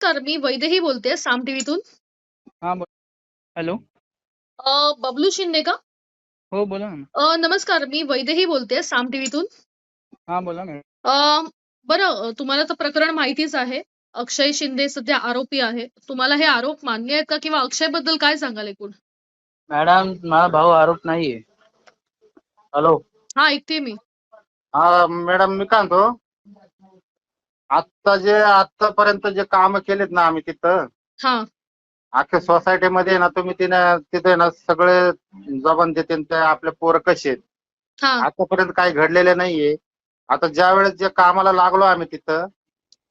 नमस्कार मी वैदेही बोलते साम टीव्हीतून. हा बोल. हॅलो. अ, बबलू शिंदे का? हो बोला ना. अ, नमस्कार मी वैदेही बोलते साम टीव्हीतून. हा बोला मॅडम अ, बरं अ, तुम्हाला तर प्रकरण माहितीच आहे. अक्षय शिंदे सध्या आरोपी आहे. तुम्हाला हे आरोप मान्य आहेत का किंवा अक्षय बद्दल काय सांगाल एकूण? मॅडम माझा भाऊ आरोप नाहीये. हॅलो. हा ऐकते मी. हा मॅडम मी काय म्हणतो? आत्ता जे आतापर्यंत जे काम केलेत ना आम्ही तिथं हा. अख्ख्या सोसायटीमध्ये ना तुम्ही तिने तिथे ना सगळे जबान देते ते आपले पोरं कसे आहेत. हा. आतापर्यंत काही घडलेले नाहीये. आता ज्या वेळेस जे कामाला लागलो आम्ही तिथं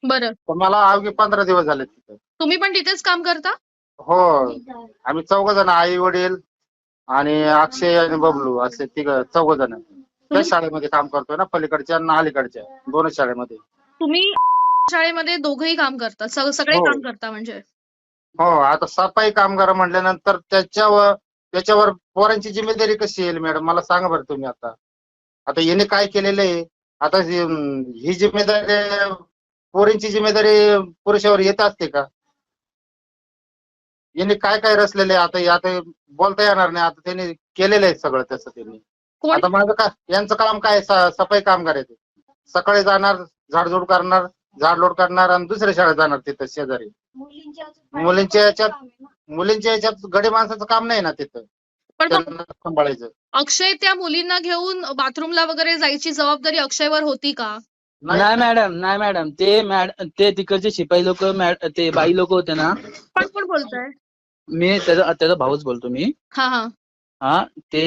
बरं. तर मला अवघे पंधरा दिवस झाले तिथं. तुम्ही पण तिथेच काम करता? हो. आम्ही चौघ जण आई वडील आणि अक्षय आणि बबलू असे तिघ चौघ जण. त्या शाळेमध्ये काम करतोय ना पलीकडच्या आणि अलीकडच्या. दोन शाळेमध्ये. तुम्ही शाळेमध्ये दोघंही काम करता सगळे हो. काम करता म्हणजे? हो आता सफाई कामगार म्हटल्यानंतर त्याच्यावर त्याच्यावर पोरांची जिम्मेदारी कशी येईल मॅडम? मला सांगा बरं तुम्ही आता. आता याने काय केलेलं आहे? आता ही ही जिम्मेदारी पोरींची जिम्मेदारी पुरुषावर येत असते का? याने काय काय रचलेलं आहे? आता हे आता बोलता येणार नाही. आता त्यांनी केलेलं आहे सगळं तसं त्यांनी. कोण? आता माझं का यांचं काम काय स- सफाई कामगार आहे ते. सकाळी जाणार झाडझूड करणार झाडलोट करणार आणि दुसऱ्या शाळेत जाणार तिथं शेजारी. मुलींच्या याच्यात मुलींच्या याच्यात गडी माणसाचं काम नाही ना तिथं. पण त्यांना सांभाळायचं. अक्षय त्या मुलींना घेऊन बाथरूमला वगैरे जायची जबाबदारी अक्षयवर होती का? नाही. मॅडम नाही मॅडम. ते मॅड ते तिकडचे शिपाई लोक ते बाई लोक होते ना. पण कोण बोलताय? मी त्याचा त्याचा भाऊच बोलतो मी. हा हा. हा ते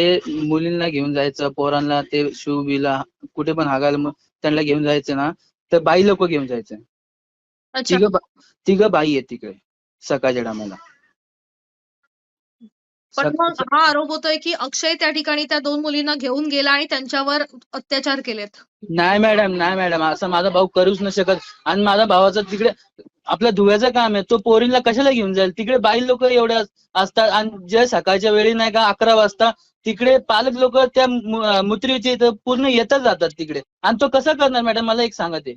मुलींना घेऊन जायचं पोरांना ते शू बिला कुठे पण हागायला त्यांना घेऊन जायचं ना तर बाई लोक घेऊन जायचं. तिघ बाई आहेत तिकडे सकाळच्या टायमाला. पण मग हा आरोप होतोय की अक्षय त्या ठिकाणी त्या दोन मुलींना घेऊन गेला आणि त्यांच्यावर अत्याचार केलेत. नाही मॅडम नाही मॅडम. असं माझा भाऊ करूच नाही शकत. आणि माझा भावाचं तिकडे आपल्या धुव्याचं काम आहे. तो पोरींला कशाला घेऊन जाईल? तिकडे बाई लोक एवढे अस- असतात. आणि जे सकाळच्या वेळी नाही का अकरा वाजता तिकडे पालक लोक त्या मुत्रीचे पूर्ण येतच जातात तिकडे. आणि तो कसा करणार मॅडम? मला एक सांगा ते.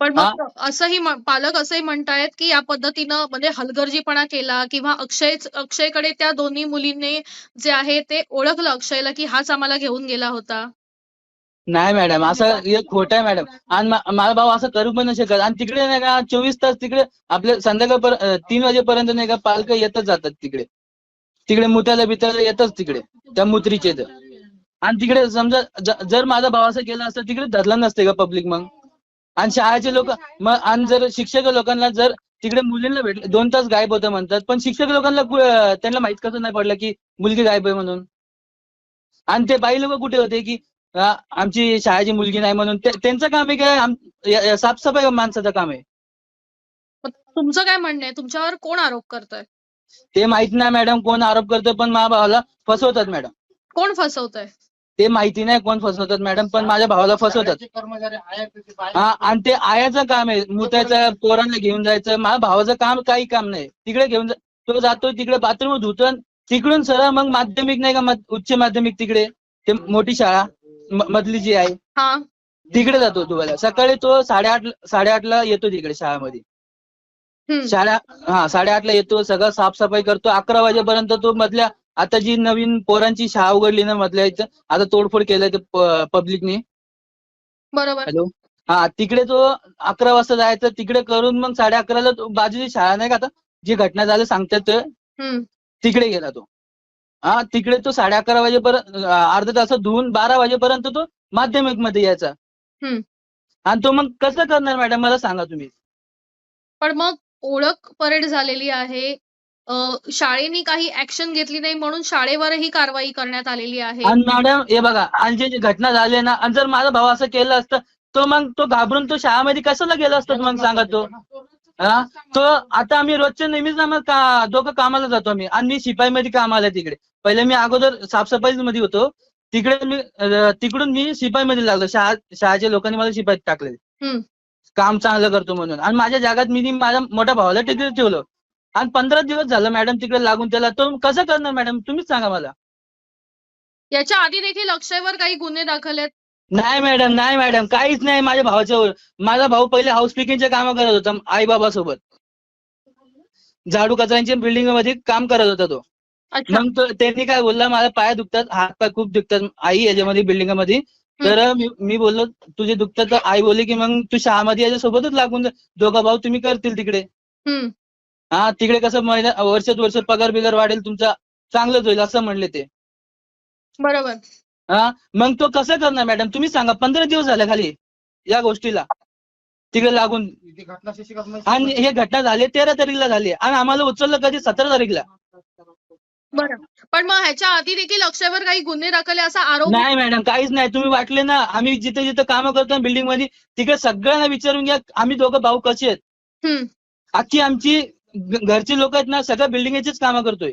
पण मग असंही पालक असंही म्हणतायत की या पद्धतीनं म्हणजे हलगर्जीपणा केला किंवा अक्षय अक्षयकडे त्या दोन्ही मुलींनी जे आहे ते ओळखलं अक्षयला की हाच आम्हाला घेऊन गेला होता. नाही मॅडम असं हे खोटं आहे मॅडम. आणि माझा भाऊ असं करू पण नाही शकत. आणि तिकडे नाही का चोवीस तास तिकडे आपल्या संध्याकाळ तीन वाजेपर्यंत नाही का पालक येतच जातात तिकडे. तिकडे मुताला बिताला येतच तिकडे त्या मुत्रीचे इथं. आणि तिकडे समजा जर माझा भाव असं केला असतं तिकडे धरलं नसते का पब्लिक मग? आणि शाळेचे लोक मग आणि जर शिक्षक लोकांना जर तिकडे मुलींना भेटले दोन तास गायब होतं म्हणतात. पण शिक्षक लोकांना कु- त्यांना माहीत कसं नाही पडलं की मुलगी गायब आहे म्हणून. आणि ते बाई लोक कुठे होते की आमची शाळेची मुलगी नाही म्हणून. ते- त्यांचं काम आहे काय आम- या- या साफसफाई माणसाचं काम आहे. मग तुमचं काय म्हणणं आहे? तुमच्यावर कोण आरोप करतोय? ते माहीत नाही मॅडम कोण आरोप करतो पण माझ्या भावाला फसवतात मॅडम. कोण फसवतंय? ते माहिती नाही कोण फसवतात मॅडम पण माझ्या भावाला फसवतात. कर्मचारी. हा आणि ते आयाचं काम आहे. मुताचं पोरांना घेऊन जायचं. माझ्या भावाचं काम काही काम नाही. तिकडे घेऊन जा तो जातो तिकडे बाथरूम धुतो आणि तिकडून सरळ मग माध्यमिक नाही का उच्च माध्यमिक तिकडे ते मोठी शाळा मधली जी आहे. हा. तिकडे जातो तुम्हाला सकाळी तो साडेआठ साडेआठला येतो तिकडे शाळेमध्ये. शाळा हा साडेआठला येतो सगळं साफसफाई करतो. अकरा वाजेपर्यंत तो मधल्या आता जी नवीन पोरांची शाळा उघडली ना मधल्या आता तोडफोड केलंय ते पब्लिकने बरोबर. हॅलो? हा तिकडे तो अकरा वाजता जायचं तिकडे करून मग साडे अकराला बाजूची शाळा नाही का आता जी घटना झाली सांगतात ते, हम्म. तिकडे गेला तो. हा तिकडे तो साडे अकरा वाजेपर्यंत अर्धा तास धुवून बारा वाजेपर्यंत तो माध्यमिकमध्ये यायचा. हम्म. आणि तो मग कसं करणार मॅडम मला सांगा तुम्ही. पण मग ओळख परेड झालेली आहे शाळेने काही ऍक्शन घेतली नाही म्हणून शाळेवरही कारवाई करण्यात आलेली आहे. आणि मॅडम हे बघा आणि जे जे घटना झाली ना आणि जर माझा भाऊ असं केलं असतं तो मग तो घाबरून तो शाळेमध्ये कशाला गेला असतं मग सांगा तो? हा? तो आता आम्ही रोजच्या नेहमीच ना मग का दोघं कामाला जातो आम्ही. आणि मी शिपाईमध्ये कामाला आहे तिकडे. पहिले मी अगोदर साफसफाई मध्ये होतो. तिकडे मी अं, तिकडून मी शिपाईमध्ये लागलो. शाळा शाळेच्या लोकांनी मला शिपाईत टाकले हम्म. काम चांगलं करतो म्हणून. आणि माझ्या जागात मी माझ्या मोठ्या भावाला तिकडे ठेवलं. आणि पंधरा दिवस झालं मॅडम तिकडे लागून त्याला. तो कसं करणार मॅडम? तुम्हीच सांगा मला. याच्या आधी देखील अक्षयवर काही गुन्हे दाखल आहेत? नाही मॅडम नाही मॅडम. काहीच नाही माझ्या भावाच्यावर माझा भाऊ पहिले हाऊस पिकिंगचे काम करत होता आई बाबा सोबत झाडू कचऱ्यांच्या बिल्डिंगमध्ये काम करत होता तो. मग त्यांनी काय बोलला मला पाय दुखतात हात पाय खूप दुखतात. आई याच्यामध्ये बिल्डिंगमध्ये तर मी मी बोललो तुझे दुखतात तर आई बोलली की मग तू शहामध्ये याच्यासोबतच लागून दोघा भाऊ तुम्ही करतील तिकडे. हा तिकडे कसं महिना वर्षात वर्ष पगार बिगार वाढेल तुमचा चांगलंच होईल असं म्हणले ते. बरोबर. हा मग तो कसं करणार मॅडम तुम्ही सांगा पंधरा दिवस झाले खाली या गोष्टीला. तिकडे लागून. आणि हे घटना झाली तेरा तारीखला झाली आणि आम्हाला उचललं कधी? सतरा तारीखला. बरं. पण मग ह्याच्या आधी देखील अक्षयवर काही गुन्हे दाखल आहे असा आरोप नाही मॅडम काहीच नाही. तुम्ही वाटले ना आम्ही जिथे जिथे कामं करतो बिल्डिंगमध्ये तिकडे सगळ्यांना विचारून घ्या आम्ही दोघं भाऊ कसे आहेत? अख्खी आमची घरची लोक आहेत ना सगळ्या बिल्डिंगचीच कामं करतोय.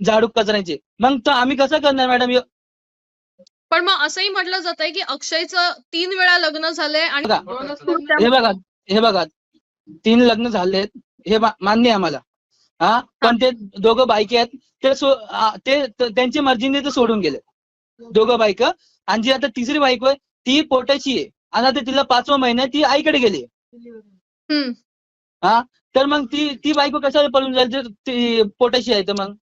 झाडू कचऱ्याचे. मग तर आम्ही कसं करणार मॅडम पण मग असंही म्हटलं जात आहे की अक्षयचं तीन वेळा लग्न झालंय आणि हे बघा हे बघा. तीन लग्न झालेत हे मान्य आहे आम्हाला. हा? पण ते दोघं बायके आहेत ते त्यांची मर्जीने ते सोडून गेले. दोघं बायक. आणि जी आता तिसरी बायको आहे ती पोटाची आहे. आणि आता तिला पाचवा महिना ती आईकडे गेली हा? तर मग ती ती बायको कशाला पळून जाईल? जर ती पोटाची आहे तर मग?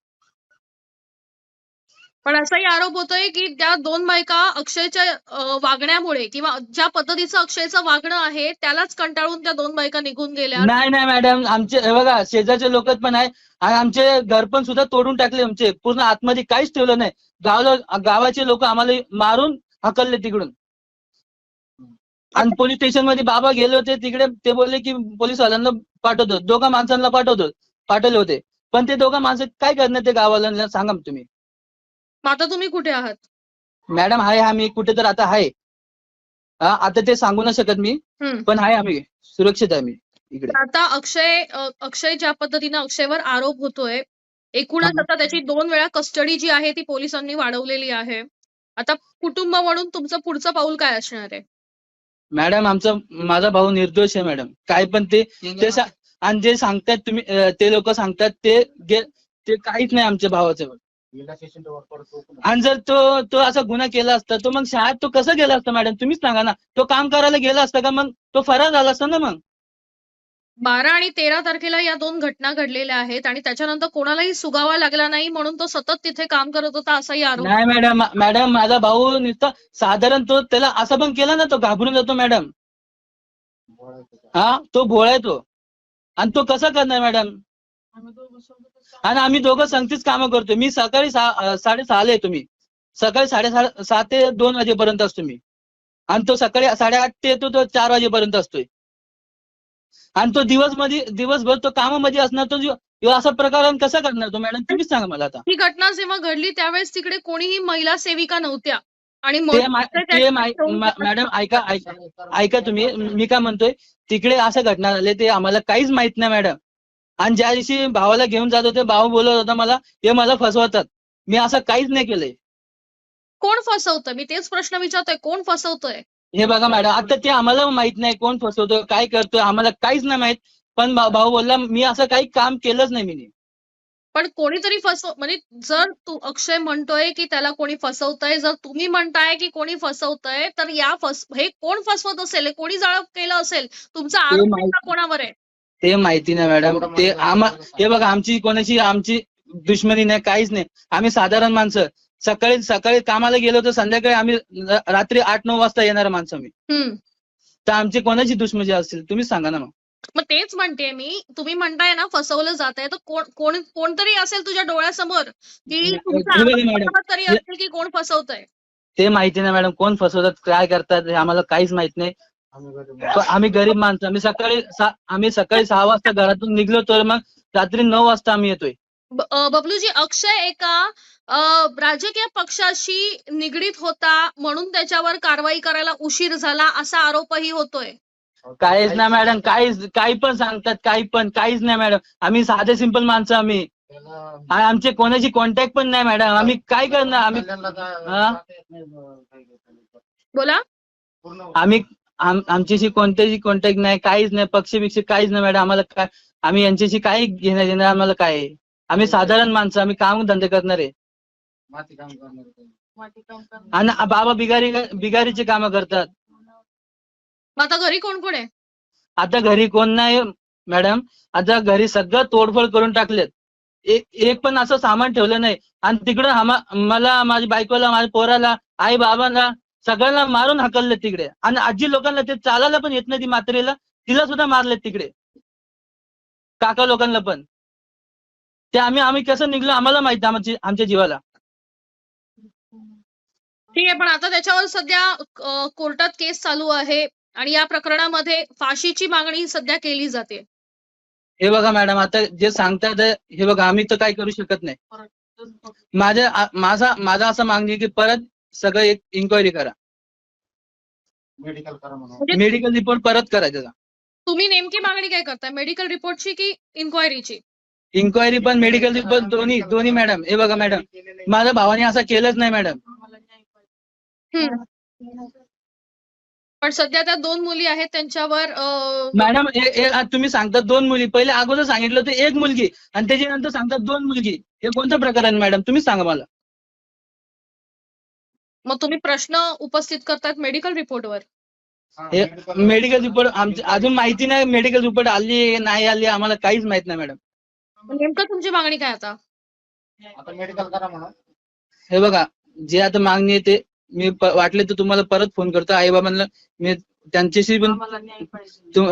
पण असाही आरोप होतोय की त्या दोन बायका अक्षयच्या अं, वागण्यामुळे किंवा ज्या पद्धतीचं अक्षयचं वागणं आहे त्यालाच कंटाळून त्या दोन बायका निघून गेल्या नाही नाही मॅडम. आमचे हे बघा शेजारचे लोक पण आहे. आणि आमचे घर पण सुद्धा तोडून टाकले आमचे. पूर्ण आतमध्ये काहीच ठेवलं नाही. गावाला गावाचे लोक आम्हाला मारून हकलले तिकडून. आणि पोलीस स्टेशनमध्ये बाबा गेले होते तिकडे ते बोलले की पोलीस वाल्यांना पाठवतो दोघा माणसांना पाठवतो पाठवले होते. पण ते दोघा माणसं काय करणार ते गावाला सांगा तुम्ही. आता तुम्ही कुठे आहात? मॅडम आहे आम्ही कुठे तर आता आहे हा आता ते सांगू नाही शकत मी पण आहे आम्ही सुरक्षित आहे आम्ही इकडे. आता अक्षय अक्षय ज्या पद्धतीनं अक्षयवर आरोप होतोय एकूणच हा. आता त्याची दोन वेळा कस्टडी जी आहे ती पोलिसांनी वाढवलेली आहे. आता कुटुंब म्हणून तुमचं पुढचं पाऊल काय असणार आहे? मॅडम आमचा माझा भाऊ निर्दोष आहे मॅडम. काय पण ते ते सा- आणि जे सांगतात तुम्ही अं, ते लोक सांगतात ते गे- ते काहीच नाही आमच्या भावाचं. आणि जर तो तो असा गुन्हा केला असता तो मग शाळेत तो कसं गेला असता मॅडम? तुम्हीच सांगा ना. तो काम करायला गेला असता का मग? तो फरार झाला असता ना मग? बारा आणि तेरा तारखेला या दोन घटना घडलेल्या आहेत आणि त्याच्यानंतर कोणालाही सुगावा लागला नाही म्हणून तो सतत तिथे काम करत होता असाही आरोप. नाही मॅडम मॅडम माझा भाऊ नुसतं साधारण तो त्याला असं पण केलं ना तो घाबरून जातो मॅडम. हा तो भोळा आहे तो. आणि तो कसा करणार मॅडम? आणि आम्ही दोघं संगतीच कामं करतोय. मी सकाळी सहा साडेसहाला येतो मी. सकाळी साडेसहा सहा ते दोन वाजेपर्यंत असतो मी. आणि तो सकाळी साडेआठ ते येतो तो चार वाजेपर्यंत असतोय. आणि तो दिवसमध्ये दिवसभर तो कामामध्ये असणार तो असा प्रकार कसा करणार तो मॅडम? तुम्हीच सांगा मला आता. ही घटना जेव्हा घडली त्यावेळेस तिकडे कोणीही महिला सेविका नव्हत्या. आणि मॅडम ऐका ऐका तुम्ही. मी काय म्हणतोय तिकडे असं घटना झाले ते आम्हाला काहीच माहीत नाही मॅडम. आणि ज्या दिवशी भावाला घेऊन जात होते भाऊ बोलत होता मला हे मला फसवतात. मी असं काहीच नाही केलंय. कोण फसवतंय मी तेच प्रश्न विचारतोय कोण फसवतोय? हे बघा मॅडम आता ते आम्हाला माहीत नाही कोण फसवतोय काय करतोय आम्हाला काहीच नाही माहीत. पण भा- भाऊ बोलला मी असं काही काम केलंच नाही मी पण कोणीतरी फसव म्हणजे जर तू अक्षय म्हणतोय की त्याला कोणी फसवतंय जर तुम्ही म्हणताय की कोणी फसवतंय तर या फस हे कोण फसवत असेल हे कोणी जाळं केलं असेल तुमचा आरोप माहित- नेमका कोणावर आहे? ते माहिती नाही मॅडम. ते आम्हा हे बघा आमची कोणाची आमची दुश्मनी नाही काहीच नाही. आम्ही साधारण माणसं. सकाळी सकाळी कामाला गेलो तर संध्याकाळी आम्ही रात्री आठ नऊ वाजता येणार माणसं आम्ही. हम्म. तर आमची कोणाची दुश्मनी असेल तुम्हीच सांगा ना मग. मग तेच म्हणते मी तुम्ही म्हणताय ना फसवलं जात आहे तर कोण कोण कोणतरी असेल तुझ्या डोळ्यासमोर की तरी असेल की कोण फसवतंय? ते माहिती नाही मॅडम कोण फसवतात काय करतात हे आम्हाला काहीच माहीत नाही. आम्ही गरीब माणसं आम्ही सकाळी आम्ही सकाळी सहा वाजता घरातून निघलो तर मग रात्री नऊ वाजता आम्ही येतोय. ब- अ, बबलूजी अक्षय एका अ, राजकीय पक्षाशी निगडीत होता म्हणून त्याच्यावर कारवाई करायला उशीर झाला असा आरोपही होतोय. काहीच नाही मॅडम काहीच काही पण सांगतात काही पण काहीच नाही मॅडम. आम्ही साधे सिंपल माणसं आम्ही. आमचे कोणाची कॉन्टॅक्ट पण नाही मॅडम. आम्ही काय करणार? आम्ही हा? बोला. आम्ही आम- आमच्याशी कोणत्याची कॉन्टॅक्ट नाही काहीच नाही पक्ष बिक्ष काहीच नाही मॅडम. आम्हाला काय आम्ही यांच्याशी काही घेणं देणं आम्हाला काय? आहे? आम्ही साधारण माणसं आम्ही काम धंदे करणार आहे. माती काम करणार आणि बाबा बिगारी बिगारीचे कामं करतात. मग आता घरी कोण कोण आहे? आता घरी कोण नाही मॅडम. आता घरी सगळं तोडफोड करून टाकलेत. एक एक पण असं सामान ठेवलं नाही. आणि तिकडं आम्हा- मला माझ्या बायकोला माझ्या पोराला आई बाबांना सगळ्यांना मारून हाकलले तिकडे. आणि आजी लोकांना ते चालायला पण येत नाही ती मात्रेला. तिला सुद्धा मारलेत तिकडे. काका लोकांना पण. ते आम्ही आम्ही कसं निघलो आम्हाला माहिती आमची आमच्या जीवाला. ठीक आहे पण आता त्याच्यावर सध्या कोर्टात केस चालू आहे आणि या प्रकरणामध्ये फाशीची मागणी सध्या केली जाते. हे बघा मॅडम आता जे सांगतात आहे, हे बघा आम्ही तर काही करू शकत नाही. माझ्या माझा माझा असं मागणी आहे की परत सगळं एक इन्क्वायरी करा. मेडिकल करा म्हणून. म्हणजे मेडिकल रिपोर्ट परत करा त्याचा. तुम्ही नेमकी मागणी काय करताय? मेडिकल रिपोर्टची की इन्क्वायरीची इन्क्वायरी पण मेडिकल रिपोर्ट दोन्ही दोन्ही मॅडम हे बघा मॅडम माझ्या भावाने असं केलंच नाही मॅडम पण सध्या त्या दोन मुली आहेत त्यांच्यावर मॅडम तुम्ही सांगतात दोन मुली. पहिले अगोदर सांगितलं होतं एक मुलगी आणि त्याच्यानंतर सांगतात दोन मुलगी. हे कोणतं प्रकार आहे मॅडम तुम्ही सांगा मला. मग तुम्ही प्रश्न उपस्थित करतायत मेडिकल रिपोर्टवर मेडिकल रिपोर्ट आमची अजून माहिती नाही मेडिकल रिपोर्ट आली नाही आली आम्हाला काहीच माहीत नाही मॅडम नेमकं तुमची मागणी काय आता? आता मेडिकल करा म्हणून. हे बघा जे आता मागणी आहे ते मी प- वाटले तर तुम्हाला परत फोन करतो. आई बाबांना मी त्यांच्याशी पण तु-